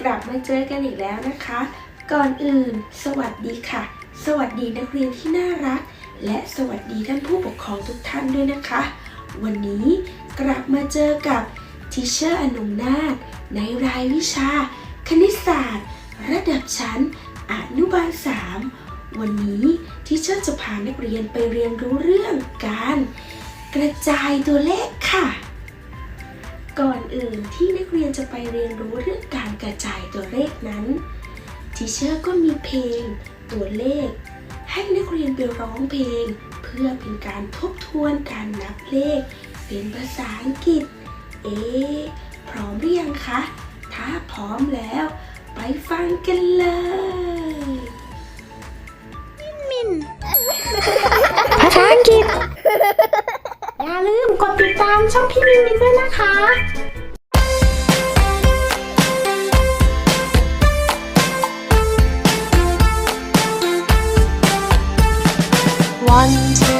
กลับมาเจอกันอีกแล้วนะคะ ก่อนอื่น สวัสดีค่ะ สวัสดีนักเรียนที่น่ารัก และสวัสดีท่านผู้ปกครองทุกท่านด้วยนะคะ วันนี้กลับมาเจอกับทิเชอร์อนุนาถในรายวิชา คณิตศาสตร์ ระดับชั้นอนุบาล 3 วันนี้ทิเชอร์จะพานักเรียนไปเรียนรู้เรื่องการ กระจายตัวเลขค่ะ ก่อนอื่นที่นักเรียนจะไปเรียนรู้เรื่องการกระจายตัวเลขนั้นทิเชอร์ก็มีเพลง ตัวเลข ให้นักเรียนไปร้องเพลง เพื่อเป็นการทบทวนการนับเลข เป็นภาษาอังกฤษ เอ๊พร้อมหรือยังคะ ถ้าพร้อมแล้ว ไปฟังกันเลยภาษาอังกฤษ อย่าลืมกดติดตามช่องพี่มินมิด้วยนะคะ One, two,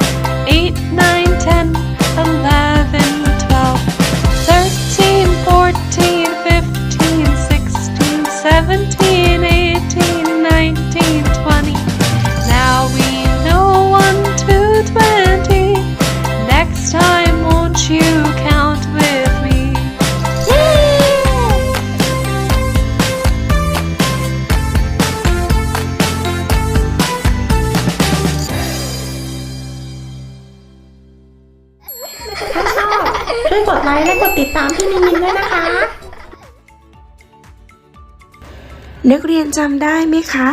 กเรียนจำได้ไหมคะ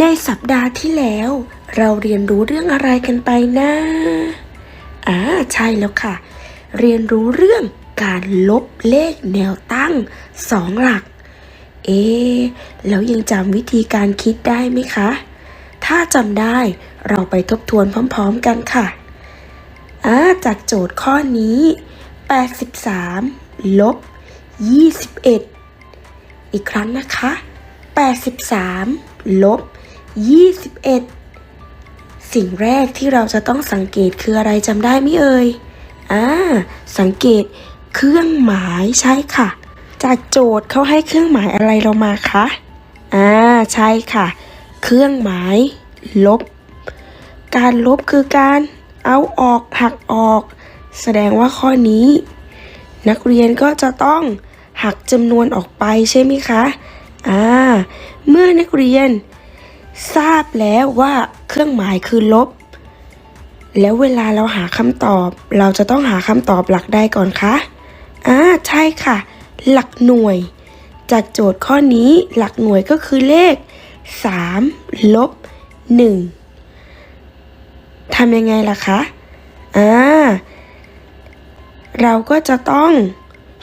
ในสัปดาห์ที่แล้ว เราเรียนรู้เรื่องอะไรกันไปนะอ่าใช่แล้วค่ะ เรียนรู้เรื่องการลบเลขแนวตั้งสองหลัก เอ๊แล้วยังจำวิธีการคิดได้ไหมคะ ถ้าจำได้เราไปทบทวนพร้อมๆกันค่ะอ่าจากโจทย์ข้อนี้ 83 ลบ 21 อีกครั้งนะคะ 83ลบ21 สิ่งแรกที่เราจะต้องสังเกตคืออะไรจำได้ไหมเอ่ยอ่าสังเกตเครื่องหมายใช่ค่ะ จากโจทย์เขาให้เครื่องหมายอะไรเรามาคะอ่าใช่ค่ะ เครื่องหมาย ลบ การลบคือการเอาออกหักออก แสดงว่าข้อนี้ นักเรียนก็จะต้องหักจำนวนออกไปใช่ไหมคะ อ่าเมื่อนักเรียน ทราบแล้วว่าเครื่องหมายคือลบ แล้วเวลาเราหาคำตอบ เราจะต้องหาคำตอบหลักใดก่อนคะอ่าใช่ค่ะ หลักหน่วย จากโจทย์ข้อนี้หลักหน่วยก็คือเลข 3 ลบ 1ทำยังไงล่ะคะอ่าเราก็จะต้อง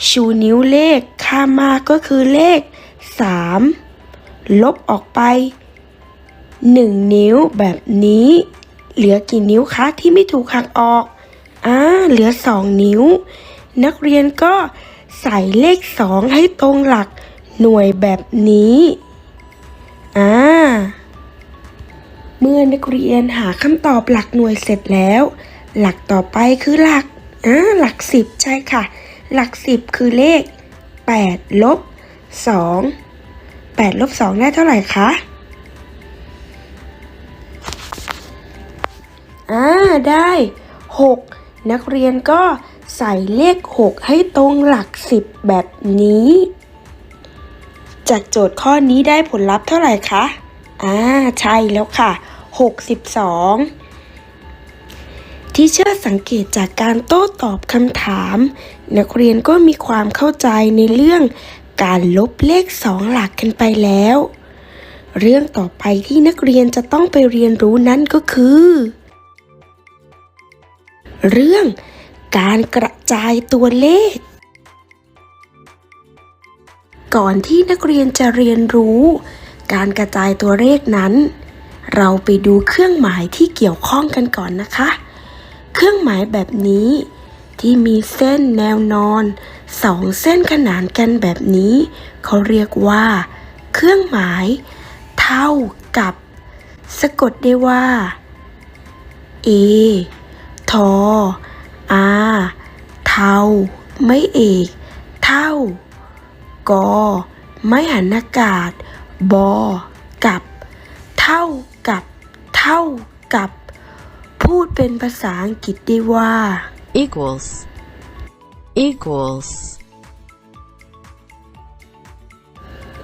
ชูนิ้วเลขข้ามมาก็คือเลข 3 ลบออกไป 1 นิ้วแบบนี้ เหลือกี่นิ้วคะที่ไม่ถูกหักออกอ่าเหลือ 2 นิ้ว นักเรียนก็ใส่เลข 2 ให้ตรงหลักหน่วยแบบนี้ อ่า เมื่อนักเรียนหาคำตอบหลักหน่วยเสร็จแล้ว หลักต่อไปคือหลัก อ่า หลักสิบใช่ค่ะ หลักสิบคือเลข 8 ลบ 2 8ลบ2ได้เท่าไหร่คะอ่าได้ 6 นักเรียนก็ใส่เลข 6 ให้ตรงหลัก 10 แบบนี้ จากโจทย์ข้อนี้ได้ผลลัพธ์เท่าไหร่คะอ่าใช่แล้วค่ะ 62 ที่เชื่อสังเกตจากการโต้ตอบคำถาม นักเรียนก็มีความเข้าใจในเรื่อง การลบเลขสองหลักกันไปแล้ว เรื่องต่อไปที่นักเรียนจะต้องไปเรียนรู้นั้นก็คือ เรื่องการกระจายตัวเลข ก่อนที่นักเรียนจะเรียนรู้ การกระจายตัวเลขนั้น เราไปดูเครื่องหมายที่เกี่ยวข้องกันก่อนนะคะ เครื่องหมายแบบนี้ที่มีเส้นแนวนอน สองเส้นขนานกันแบบนี้ เขาเรียกว่า เครื่องหมาย เท่ากับ สะกดได้ว่า A ทอ อาเท่า ไม่เอก เท่า กอ ไม่หันอากาศ บอ กับ เท่ากับ เท่ากับ พูดเป็นภาษาอังกฤษได้ว่า equals equals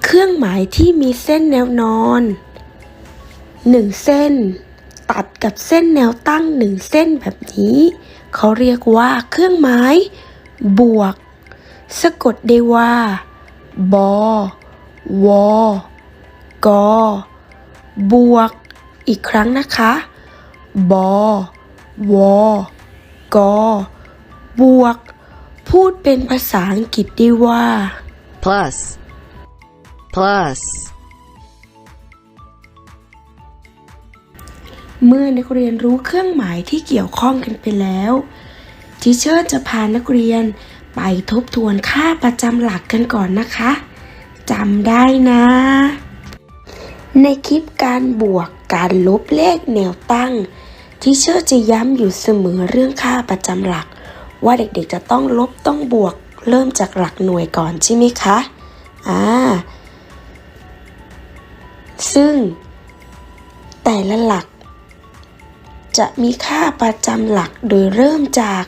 เครื่องหมายที่มีเส้นแนวนอนหนึ่งเส้น ตัดกับเส้นแนวตั้งหนึ่งเส้นแบบนี้ เขาเรียกว่าเครื่องหมาย บวก สะกดได้ว่า บอวอกอบวก อีกครั้งนะคะ บอวอกอบวก พูดเป็นภาษาอังกฤษได้ว่า plus plus เมื่อนักเรียนรู้เครื่องหมายที่เกี่ยวข้องกันไปแล้วทิเชอร์จะพานักเรียนไปทบทวนค่าประจำหลักกันก่อนนะคะจำได้นะ ในคลิปการบวกการลบเลขแนวตั้งทิเชอร์จะย้ำอยู่เสมอเรื่องค่าประจำหลัก ว่าเด็กๆจะต้องลบต้องบวกเริ่มจากหลักหน่วยก่อนใช่ไหมคะอ่าซึ่ง แต่ละหลัก จะมีค่าประจำหลักโดยเริ่มจาก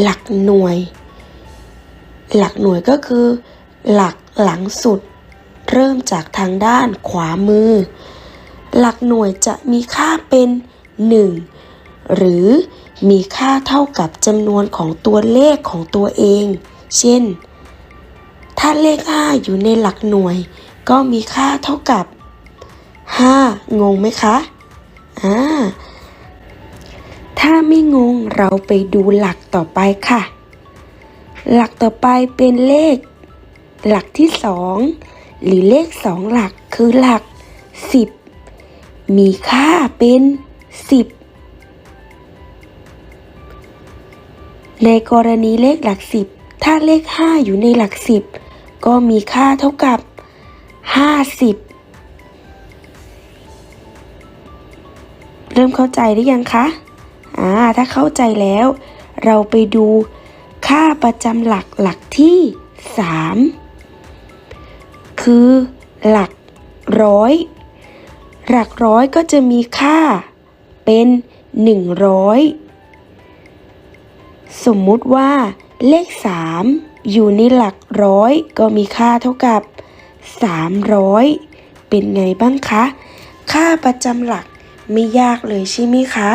หลักหน่วย หลักหน่วยก็คือ หลักหลังสุด เริ่มจากทางด้านขวามือ หลักหน่วยจะมีค่าเป็น 1 หรือ มีค่าเท่ากับจำนวนของตัวเลขของตัวเอง เช่น ถ้าเลข 5 อยู่ในหลักหน่วย ก็มีค่าเท่ากับ 5 งงไหมคะอ่าถ้าไม่งงเราไปดูหลักต่อไปค่ะ หลักต่อไปเป็นเลข หลักที่ 2 หรือเลข 2 หลักคือหลัก 10 มีค่าเป็น 10 ในกรณีเลขหลักสิบถ้าเลขห้าอยู่ในหลักสิบก็มีค่าเท่ากับห้าสิบเริ่มเข้าใจหรือยังคะอ่าถ้าเข้าใจแล้ว เราไปดูค่าประจำหลักหลักที่ 3 คือหลักร้อย หลักร้อยก็จะมีค่าเป็น 100 สมมุติว่าเลข 3 อยู่ในหลักร้อยก็มีค่าเท่ากับ 300 เป็นไงบ้างคะ ค่าประจำหลักไม่ยากเลยใช่ไหมคะ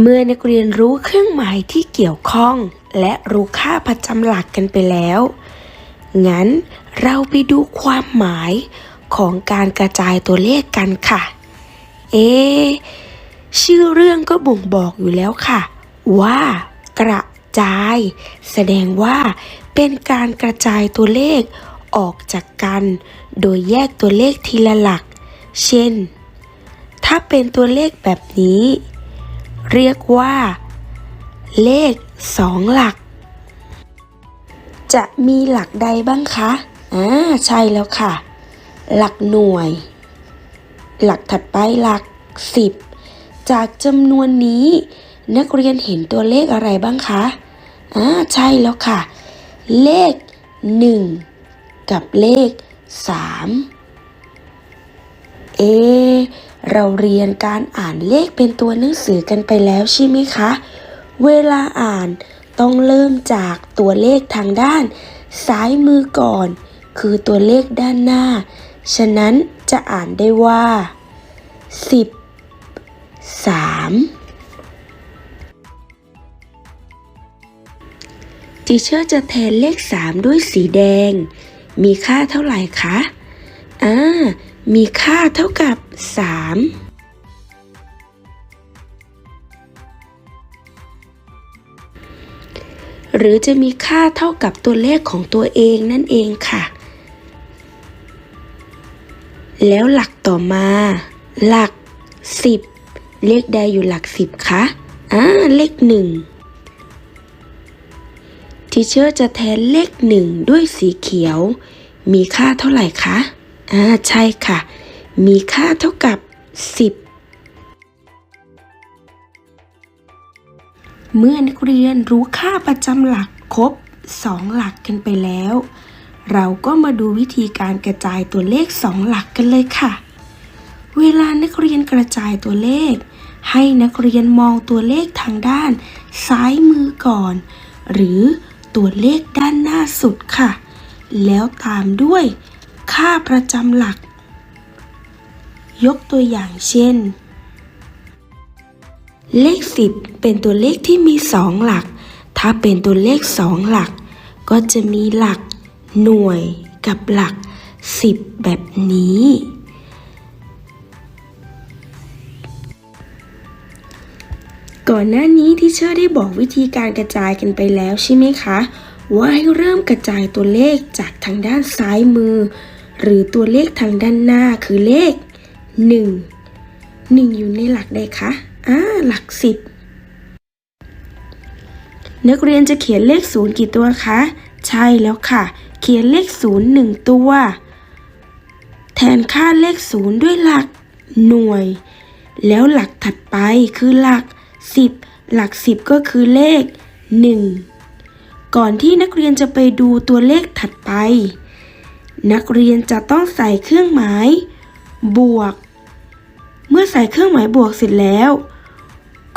เมื่อนักเรียนรู้เครื่องหมายที่เกี่ยวข้อง และรู้ค่าประจำหลักกันไปแล้ว งั้นเราไปดูความหมายของการกระจายตัวเลขกันค่ะ เอ ชื่อเรื่องก็บ่งบอกอยู่แล้วค่ะ ว่า กระจาย แสดงว่าเป็นการกระจายตัวเลขออกจากกัน โดยแยกตัวเลขทีละหลัก เช่น ถ้าเป็นตัวเลขแบบนี้ เรียกว่า เลขสองหลัก จะมีหลักใดบ้างคะอ่าใช่แล้วค่ะ หลักหน่วย หลักถัดไปหลักสิบจากจำนวนนี้ นักเรียนเห็นตัวเลขอะไรบ้างคะอ่าใช่แล้วค่ะ เลขหนึ่งกับเลขสามเอ เราเรียนการอ่านเลขเป็นตัวหนังสือกันไปแล้วใช่ไหมคะ เวลาอ่านต้องเริ่มจากตัวเลขทางด้าน ซ้ายมือก่อน คือตัวเลขด้านหน้า ฉะนั้น จะอ่านได้ว่า10 3ทีเชอร์จะแทนเลข3ด้วยสีแดง มีค่าเท่าไหร่คะ อ่า มีค่าเท่ากับ3หรือจะมีค่าเท่ากับตัวเลขของตัวเองนั่นเองค่ะ แล้วหลักต่อมา หลัก10เลขใดอยู่หลัก10คะอ่าเลข1ทีเชอร์จะแทนเลข1ด้วยสีเขียว มีค่าเท่าไหร่คะอ่าใช่ค่ะ มีค่าเท่ากับ 10 เมื่อนักเรียนรู้ค่าประจำหลักครบ 2 หลักกันไปแล้ว เราก็มาดูวิธีการกระจายตัวเลข 2 หลักกันเลยค่ะ เวลานักเรียนกระจายตัวเลข ให้นักเรียนมองตัวเลขทางด้าน ซ้ายมือก่อน หรือตัวเลขด้านหน้าสุดค่ะ แล้วตามด้วย ค่าประจำหลัก ยกตัวอย่างเช่น เลข 10 เป็นตัวเลขที่มี 2 หลัก ถ้าเป็นตัวเลข 2 หลัก ก็จะมีหลัก หน่วยกับหลัก 10 แบบนี้ ก่อนหน้านี้ที่เชอร์ได้บอกวิธีการกระจายกันไปแล้วใช่ไหมคะ ว่าให้เริ่มกระจายตัวเลขจากทางด้านซ้ายมือ หรือตัวเลขทางด้านหน้าคือเลข 1 1 อยู่ในหลักใดคะ อ่า หลักสิบนักเรียนจะเขียนเลขศูนย์กี่ตัวคะ ใช่แล้วค่ะ เขียนเลขศูนย์หนึ่งตัว แทนค่าเลขศูนย์ด้วยหลักหน่วย แล้วหลักถัดไปคือหลักสิบหลักสิบก็คือเลขหนึ่งก่อนที่นักเรียนจะไปดูตัวเลขถัดไป นักเรียนจะต้องใส่เครื่องหมาย บวก เมื่อใส่เครื่องหมายบวกเสร็จแล้ว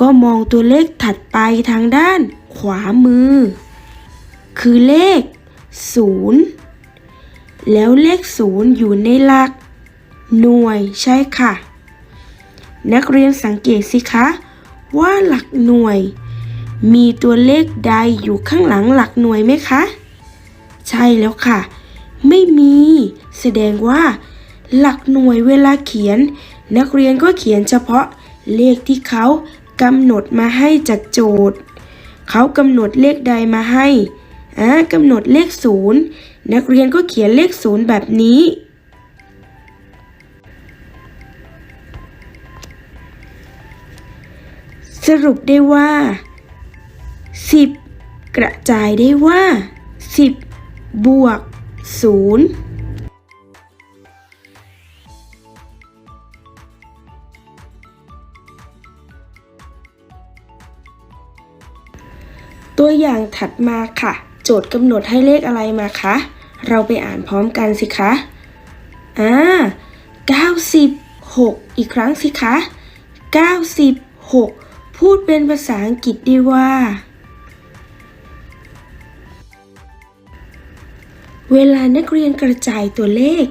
ก็มองตัวเลขถัดไปทางด้านขวามือ คือเลข 0 แล้วเลข 0 อยู่ในหลัก หน่วยใช่ค่ะ นักเรียนสังเกตสิคะ ว่าหลักหน่วย มีตัวเลขใดอยู่ข้างหลังหลักหน่วยไหมคะ ใช่แล้วค่ะ ไม่มี แสดงว่า หลักหน่วยเวลาเขียน นักเรียนก็เขียนเฉพาะเลขที่เขากำหนดมาให้จากโจทย์ เขากำหนดเลขใดมาให้ อ่ากำหนดเลขศูนย์นักเรียนก็เขียนเลขศูนย์แบบนี้ สรุปได้ว่า 10 กระจายได้ว่า 10 บวก 0ตัวอย่างถัดมาค่ะ โจทย์กำหนดให้เลขอะไรมาคะ เราไปอ่านพร้อมกันสิคะอ่า96 อีกครั้งสิคะ 96 พูดเป็นภาษาอังกฤษได้ว่า เวลานักเรียนกระจายตัวเลข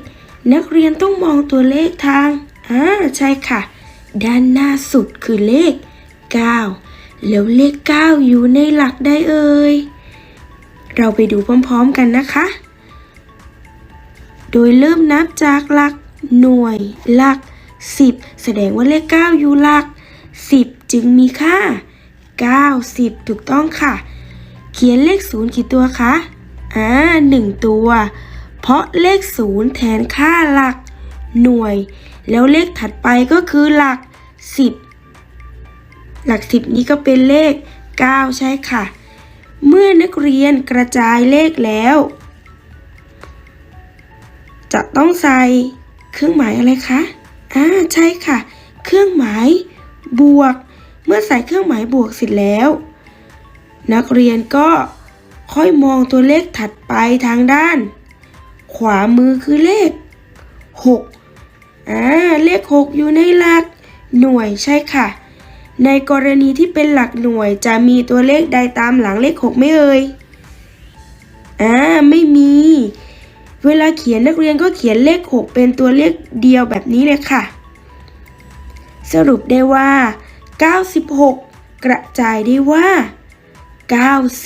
นักเรียนต้องมองตัวเลขทางอ่าใช่ค่ะ ด้านหน้าสุดคือเลข 9 แล้วเลข 9 อยู่ในหลักได้เอ่ย เราไปดูพร้อมๆกันนะคะ โดยเริ่มนับจากหลักหน่วยหลัก 10 แสดงว่าเลข 9 อยู่หลัก 10 จึงมีค่า 90 ถูกต้องค่ะ เขียนเลข 0 กี่ตัวคะอ่า1ตัว เพราะเลข 0 แทนค่าหลัก หน่วย แล้วเลขถัดไปก็คือหลัก 10 หลัก 10 นี้ก็เป็นเลข 9 ใช่ค่ะ เมื่อนักเรียนกระจายเลขแล้ว จะต้องใส่เครื่องหมายอะไรคะอ่าใช่ค่ะ เครื่องหมายบวก เมื่อใส่เครื่องหมายบวกเสร็จแล้ว นักเรียนก็ค่อยมองตัวเลขถัดไปทางด้าน ขวามือคือเลข 6อ่าเลข 6 อยู่ในหลักหน่วยใช่ค่ะ ในกรณีที่เป็นหลักหน่วยจะมีตัวเลขใดตามหลังเลข 6 ไม่เอ่ย อ่า ไม่มี เวลาเขียนนักเรียนก็เขียนเลข 6 เป็นตัวเลขเดียวแบบนี้เลยค่ะ สรุปได้ว่า 96 กระจายได้ว่า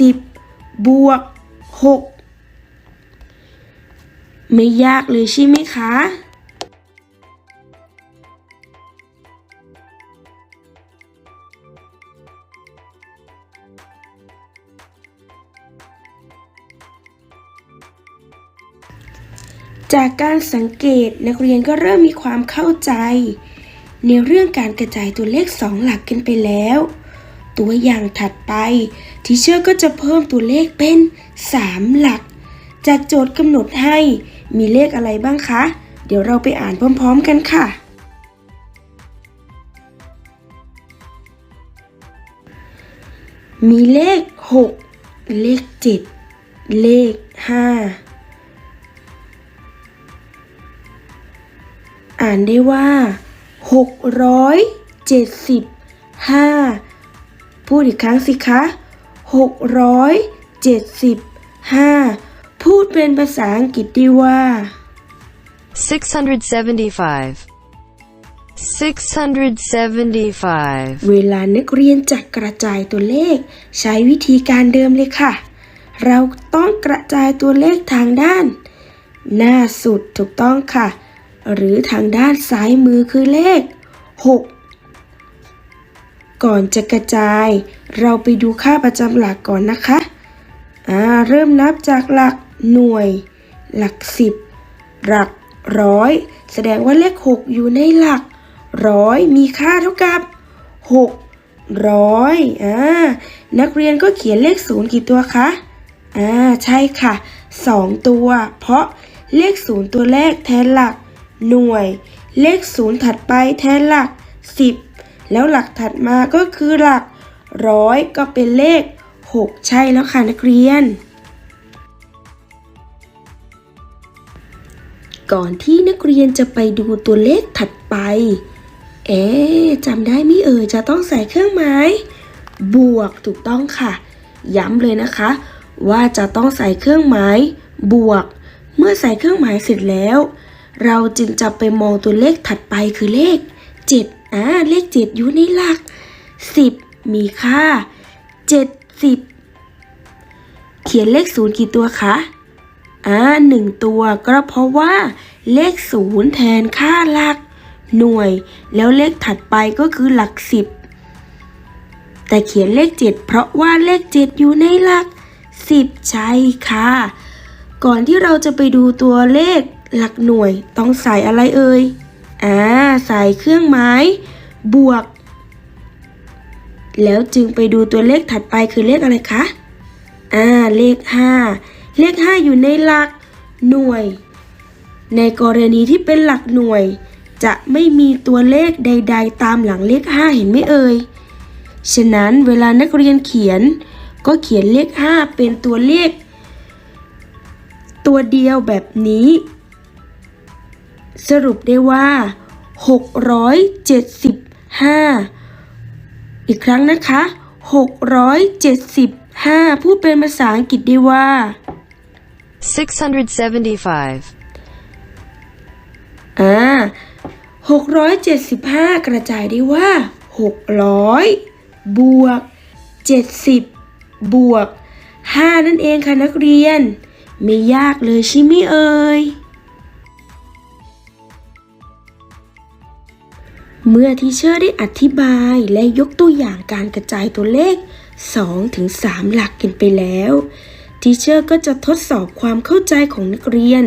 90 บวก 6 ไม่ยากเลยใช่ไหมคะ จากการสังเกตนักเรียนก็เริ่มมีความเข้าใจ ในเรื่องการกระจายตัวเลขสองหลักกันไปแล้ว ตัวอย่างถัดไป ทีเชอร์ก็จะเพิ่มตัวเลขเป็น 3 หลัก จากโจทย์กำหนดให้มีเลขอะไรบ้างคะ เดี๋ยวเราไปอ่านพร้อมๆกันค่ะ มีเลข 6 เลข 7 เลข 5 อ่านได้ว่า 675 พูดอีกครั้งสิคะ 675 พูดเป็นภาษาอังกฤษได้ว่า 675 675 เวลานักเรียนจะกระจายตัวเลข ใช้วิธีการเดิมเลยค่ะ เราต้องกระจายตัวเลขทางด้าน หน้าสุดถูกต้องค่ะ หรือทางด้านซ้ายมือคือเลข 6 ก่อนจะกระจาย เราไปดูค่าประจำหลักก่อนนะคะอ่าเริ่มนับจากหลักหน่วย หลักสิบหลักร้อยแสดงว่าเลข 6 อยู่ในหลักร้อยมีค่าเท่ากับ6ร้อยอ่านักเรียนก็เขียนเลขศูนย์กี่ตัวคะอ่าใช่ค่ะ 2 ตัว เพราะเลขศูนย์ตัวแรกแทนหลัก หน่วย เลขศูนย์ถัดไปแทนหลัก 10 แล้วหลักถัดมาก็คือหลักร้อยก็เป็นเลข 6 ใช่แล้วค่ะนักเรียน ก่อนที่นักเรียนจะไปดูตัวเลขถัดไป เอ๊จำได้ไหมเอ่ยจะต้องใส่เครื่องหมายบวกถูกต้องค่ะ ย้ำเลยนะคะ ว่าจะต้องใส่เครื่องหมายบวก เมื่อใส่เครื่องหมายเสร็จแล้ว เราจึงจะไปมองตัวเลขถัดไปคือเลข 7อ่าเลข 7 อยู่ในหลัก 10 มีค่า 70 เขียนเลขศูนย์กี่ตัวคะอ่าหนึ่งตัวก็เพราะว่า เลขศูนย์แทนค่าหลัก หน่วย แล้วเลขถัดไปก็คือหลักสิบแต่เขียนเลขเจ็ดเพราะว่าเลขเจ็ดอยู่ในหลักสิบใช่ค่ะ ก่อนที่เราจะไปดูตัวเลข หลักหน่วยต้องใส่อะไรเอ่ย อ่า ใส่เครื่องหมาย บวก แล้วจึงไปดูตัวเลขถัดไปคือเลขอะไรคะ อ่า เลข 5 เลข 5 อยู่ในหลักหน่วย ในกรณีที่เป็นหลักหน่วย จะไม่มีตัวเลขใด ๆ ตามหลังเลข 5 เห็นไหมเอ่ย ฉะนั้นเวลานักเรียนเขียน ก็เขียนเลข 5 เป็นตัวเลข ตัวเดียวแบบนี้ สรุปได้ว่า 675 อีกครั้งนะคะ 675 พูดเป็นภาษาอังกฤษได้ว่า 675 อ่า 675 กระจายได้ว่า 600 บวก 70 บวก 5 นั่นเองค่ะนักเรียน ไม่ยากเลยใช่ไหมเอ่ย เมื่อที่เชอร์ได้อธิบายและยกตัวอย่างการกระจายตัวเลข2ถึง3หลักกันไปแล้วทีเชอร์ก็จะทดสอบความเข้าใจของนักเรียน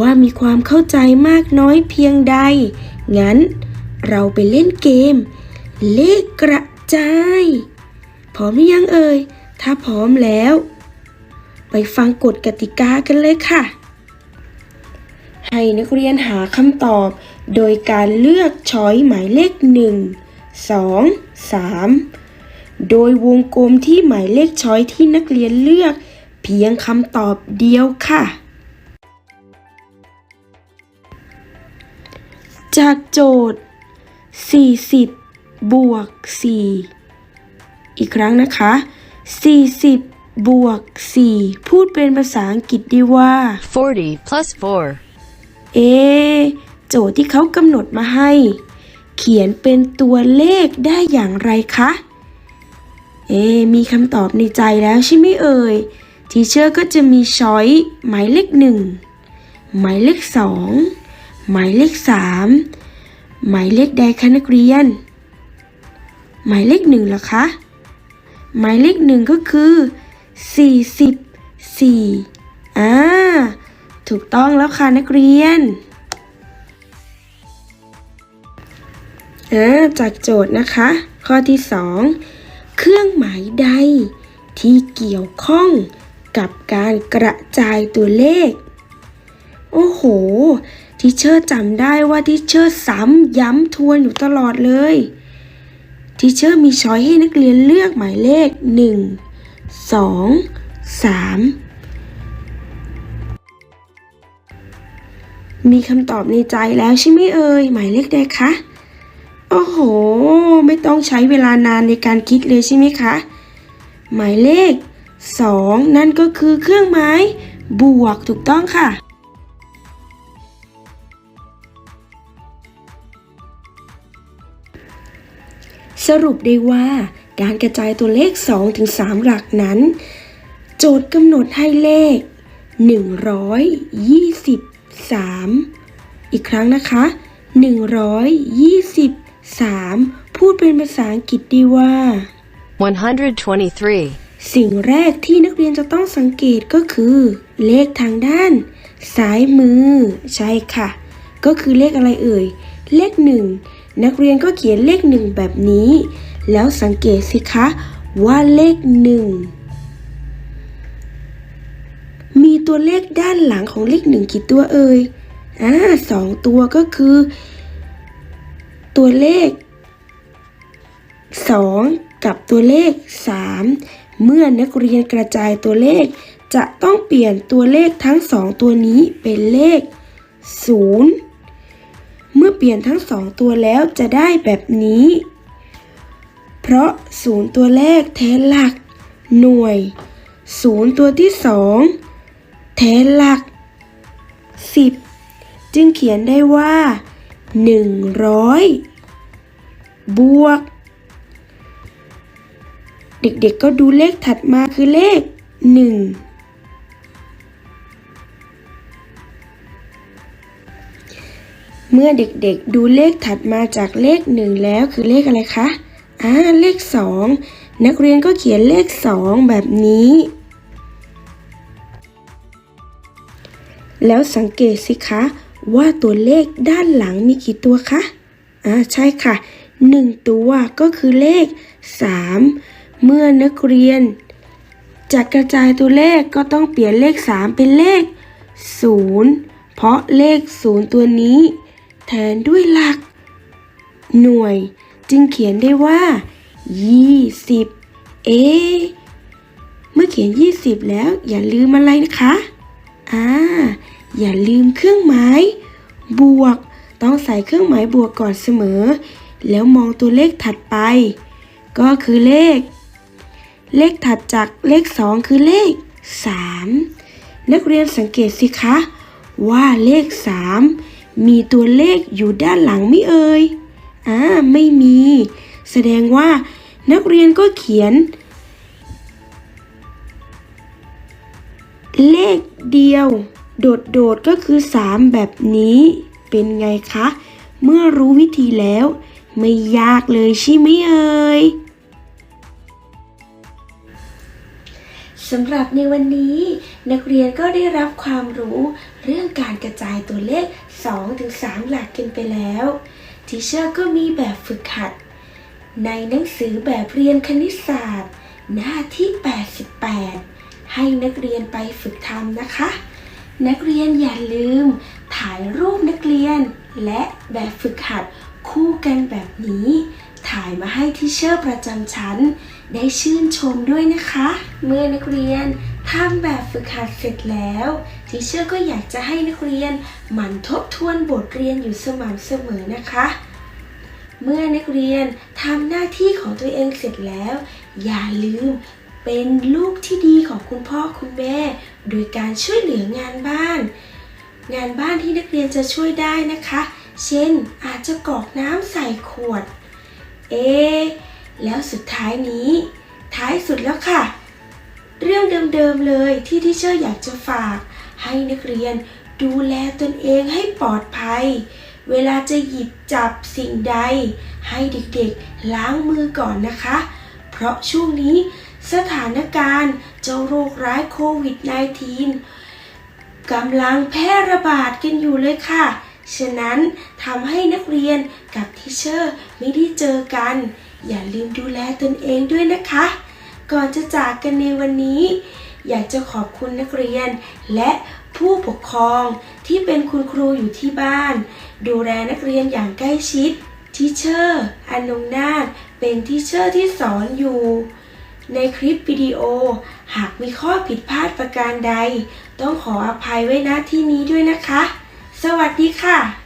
ว่ามีความเข้าใจมากน้อยเพียงใด งั้นเราไปเล่นเกม เลขกระจาย พร้อมหรือยังเอ่ย ถ้าพร้อมแล้ว ไปฟังกฎกติกากันเลยค่ะ ให้นักเรียนหาคำตอบ โดยการเลือกช้อยหมายเลข 1 2 3 โดยวงกลมที่หมายเลขช้อยที่นักเรียนเลือก เพียงคำตอบเดียวค่ะ จากโจทย์ 40 บวก 4 อีกครั้งนะคะ 40บวก 4 พูดเป็นภาษาอังกฤษได้ว่า40 plus 4. เอะ โจทย์ที่เขากำหนดมาให้ เขียนเป็นตัวเลขได้อย่างไรคะ เอะมีคำตอบในใจแล้วใช่ไหมเอ่ย ทีเชอร์ก็จะมีช้อยหมายเลขหนึ่งหมายเลขสองหมายเลขสามหมายเลขใดคะนักเรียน หมายเลขหนึ่งเหรอคะ หมายเลขหนึ่งก็คือสี่สิบสี่อ่า ถูกต้องแล้วค่ะนักเรียน อ่าจากโจทย์นะคะ ข้อที่สองเครื่องหมายใด ที่เกี่ยวข้องกับการกระจายตัวเลข โอ้โห ทิเชอร์จำได้ว่าทิเชอร์ซ้ำย้ำทวนอยู่ตลอดเลย ทิเชอร์มีช้อยให้นักเรียนเลือกหมายเลข 1 2 3มีคำตอบในใจแล้วใช่ไหมเอ่ย หมายเลขใดคะ โอ้โห ไม่ต้องใช้เวลานานในการคิดเลยใช่ไหมคะ หมายเลข 2 นั่นก็คือเครื่องหมายบวกถูกต้องค่ะ สรุปได้ว่าการกระจายตัวเลข 2-3 หลักนั้น โจทย์กำหนดให้เลข 123 อีกครั้งนะคะ 123 พูดเป็นภาษาอังกฤษได้ว่า 123. สิ่งแรกที่นักเรียนจะต้องสังเกตก็คือ เลขทางด้าน ซ้ายมือ ใช่ค่ะ ก็คือเลขอะไรเอ่ย เลขหนึ่งนักเรียนก็เขียนเลขหนึ่งแบบนี้ แล้วสังเกตสิคะว่าเลขหนึ่งมีตัวเลขด้านหลังของเลขหนึ่งกี่ตัวเอ่ยอ่าสองตัวก็คือ ตัวเลข 2 กับตัวเลข 3 เมื่อนักเรียนกระจายตัวเลข จะต้องเปลี่ยนตัวเลขทั้งสองตัวนี้เป็นเลข 0 เมื่อเปลี่ยนทั้งสองตัวแล้วจะได้แบบนี้ เพราะ 0 ตัวแรกแทนหลัก หน่วย 0 ตัวที่ 2 แทนหลัก 10 จึงเขียนได้ว่า 100บวก เด็กๆก็ดูเลขถัดมาคือเลข1เมื่อเด็กๆดูเลขถัดมาจากเลข1แล้วคือเลขอะไรคะอ่าเลข2นักเรียนก็เขียนเลข2แบบนี้ แล้วสังเกตสิคะ ว่าตัวเลขด้านหลังมีกี่ตัวคะอ่าใช่ค่ะ 1 ตัวก็คือเลข 3 เมื่อนักเรียนจะกระจายตัวเลขก็ต้องเปลี่ยนเลข 3 เป็นเลข 0 เพราะเลข 0 ตัวนี้ แทนด้วยหลัก หน่วย จึงเขียนได้ว่า 20 เอ เมื่อเขียน 20 แล้วอย่าลืมอะไรนะคะ อ่า อย่าลืมเครื่องหมาย บวก ต้องใส่เครื่องหมายบวกก่อนเสมอ แล้วมองตัวเลขถัดไป ก็คือเลข เลขถัดจากเลข 2 คือเลข 3 นักเรียนสังเกตสิคะ ว่าเลข 3 มีตัวเลขอยู่ด้านหลังไม่เอ่ยอ่าไม่มี แสดงว่านักเรียนก็เขียน เลขเดียว โดดๆก็คือ 3 แบบนี้เป็นไงคะ เมื่อรู้วิธีแล้ว ไม่ยากเลยใช่ไหมเอ่ยสำหรับในวันนี้ นักเรียนก็ได้รับความรู้เรื่องการกระจายตัวเลข 2-3 หลักกันไปแล้วทีเชอร์ก็มีแบบฝึกหัด ในหนังสือแบบเรียนคณิตศาสตร์ หน้าที่ 88 ให้นักเรียนไปฝึกทำนะคะ นักเรียนอย่าลืม ถ่ายรูปนักเรียน และแบบฝึกหัดคู่กันแบบนี้ ถ่ายมาให้ที่เชอร์ประจำชั้น ได้ชื่นชมด้วยนะคะ เมื่อนักเรียนทำแบบฝึกหัดเสร็จแล้วทีเชอร์ก็อยากจะให้นักเรียนหมั่นทบทวนบทเรียนอยู่สม่ำเสมอนะคะ เมื่อนักเรียนทำหน้าที่ของตัวเองเสร็จแล้ว อย่าลืมเป็นลูกที่ดีของคุณพ่อคุณแม่ โดยการช่วยเหลืองานบ้าน งานบ้านที่นักเรียนจะช่วยได้นะคะ เช่นอาจจะกรอกน้ำใส่ขวด เอ แล้วสุดท้ายนี้ ท้ายสุดแล้วค่ะ เรื่องเดิมๆเลยที่ที่เชอร์อยากจะฝาก ให้นักเรียนดูแลตนเองให้ปลอดภัย เวลาจะหยิบจับสิ่งใด ให้เด็กๆล้างมือก่อนนะคะ เพราะช่วงนี้สถานการณ์ เจ้าโรคร้ายโควิด -19 กำลังแพร่ระบาดกันอยู่เลยค่ะ ฉะนั้นทำให้นักเรียนกับทิเชอร์ไม่ได้เจอกัน อย่าลืมดูแลตนเองด้วยนะคะ ก่อนจะจากกันในวันนี้ อยากจะขอบคุณนักเรียนและผู้ปกครองที่เป็นคุณครูอยู่ที่บ้าน ดูแลนักเรียนอย่างใกล้ชิดทิเชอร์อนงนาถเป็นทิเชอร์ที่สอนอยู่ ในคลิปวิดีโอ หากมีข้อผิดพลาดประการใด ต้องขออภัยไว้ณที่นี้ด้วยนะคะ สวัสดีค่ะ